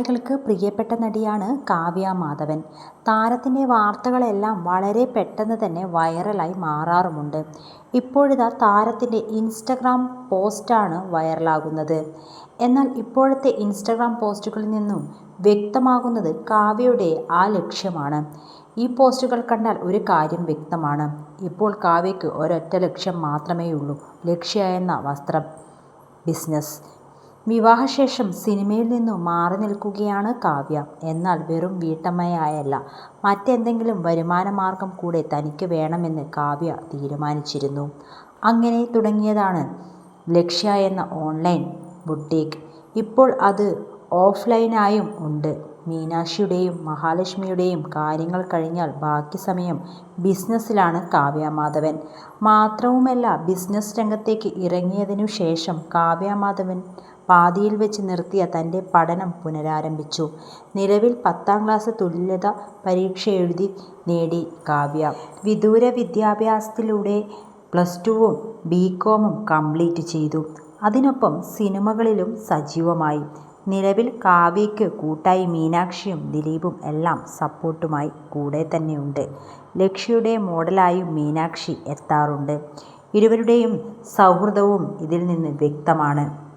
മലയാളികൾക്ക് പ്രിയപ്പെട്ട നടിയാണ് കാവ്യ മാധവൻ. താരത്തിന്റെ വാർത്തകളെല്ലാം വളരെ പെട്ടെന്ന് തന്നെ വൈറലായി മാറാറുമുണ്ട്. ഇപ്പോഴിതാ താരത്തിന്റെ ഇൻസ്റ്റഗ്രാം പോസ്റ്റാണ് വൈറലാകുന്നത്. എന്നാൽ ഇപ്പോഴത്തെ ഇൻസ്റ്റഗ്രാം പോസ്റ്റുകളിൽ നിന്നും വ്യക്തമാകുന്നത് കാവ്യയുടെ ആ ലക്ഷ്യമാണ്. ഈ പോസ്റ്റുകൾ കണ്ടാൽ ഒരു കാര്യം വ്യക്തമാണ്. ഇപ്പോൾ കാവ്യയ്ക്ക് ഒരൊറ്റ ലക്ഷ്യം മാത്രമേയുള്ളൂ. ലക്ഷ്യ എന്ന വസ്ത്രം ബിസിനസ്. വിവാഹശേഷം സിനിമയിൽ നിന്നും മാറി നിൽക്കുകയാണ് കാവ്യ. എന്നാൽ വെറും വീട്ടമ്മയായല്ല, മറ്റെന്തെങ്കിലും വരുമാനമാർഗം കൂടെ തനിക്ക് വേണമെന്ന് കാവ്യ തീരുമാനിച്ചിരുന്നു. അങ്ങനെ തുടങ്ങിയതാണ് ലക്ഷ്യ എന്ന ഓൺലൈൻ ബുട്ടീക്ക്. ഇപ്പോൾ അത് ഓഫ്ലൈനായും ഉണ്ട്. മീനാക്ഷിയുടെയും മഹാലക്ഷ്മിയുടെയും കാര്യങ്ങൾ കഴിഞ്ഞാൽ ബാക്കി സമയം ബിസിനസ്സിലാണ് കാവ്യ മാധവൻ. മാത്രവുമല്ല ബിസിനസ് രംഗത്തേക്ക് ഇറങ്ങിയതിനു ശേഷം കാവ്യ മാധവൻ പാതിയിൽ വെച്ച് നിർത്തിയ തന്റെ പഠനം പുനരാരംഭിച്ചു. നിലവിൽ പത്താം ക്ലാസ് തുല്യത പരീക്ഷ എഴുതി നേടി കാവ്യ. വിദൂര വിദ്യാഭ്യാസത്തിലൂടെ പ്ലസ് ടുവും ബി കോമും കംപ്ലീറ്റ് ചെയ്തു. അതിനൊപ്പം സിനിമകളിലും സജീവമായി. നിലവിൽ കാവ്യയ്ക്ക് കൂട്ടായി മീനാക്ഷിയും ദിലീപും എല്ലാം സപ്പോർട്ടുമായി കൂടെ തന്നെയുണ്ട്. ലക്ഷ്യയുടെ മോഡലായും മീനാക്ഷി എത്താറുണ്ട്. ഇരുവരുടെയും സൗഹൃദവും ഇതിൽ നിന്ന് വ്യക്തമാണ്.